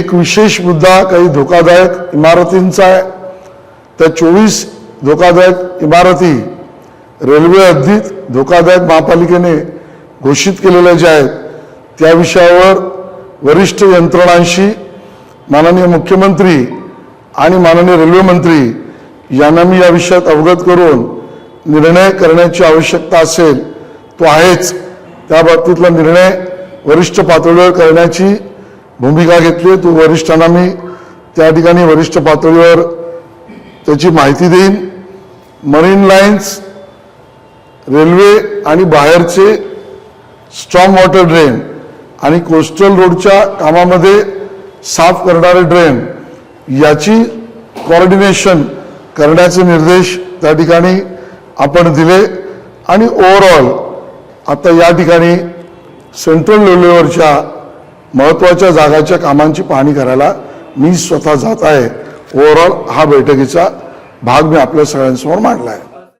एक विशेष मुद्दा काही धोकादायक इमारतींचा आहे. त्या चोवीस धोकादायक इमारती रेल्वे हद्दीत धोकादायक महापालिकेने घोषित केलेल्या ज्या आहेत त्या विषयावर वरिष्ठ यंत्रणांशी माननीय मुख्यमंत्री आणि माननीय रेल्वे मंत्री यांना मी या विषयात अवगत करून निर्णय करण्याची आवश्यकता असेल तो आहेच. त्या बाबतीतला निर्णय वरिष्ठ पातळीवर करण्याची भूमिका घेतली तो वरिष्ठांना मी त्या ठिकाणी वरिष्ठ पातळीवर त्याची माहिती देईन. मरीन लाईन्स रेल्वे आणि बाहेरचे स्ट्रॉंग वॉटर ड्रेन आणि कोस्टल रोडच्या कामामध्ये साफ करणारे ड्रेन याची कोऑर्डिनेशन करण्याचे निर्देश त्या ठिकाणी आपण दिले. आणि ओव्हरऑल आता या ठिकाणी सेंट्रल रेल्वेवरच्या महत्त्वाच्या जागाच्या कामांची पाहणी करायला मी स्वतः जात आहे. ओव्हरऑल हा बैठकीचा भाग मी आपल्या सगळ्यांसमोर मांडला आहे.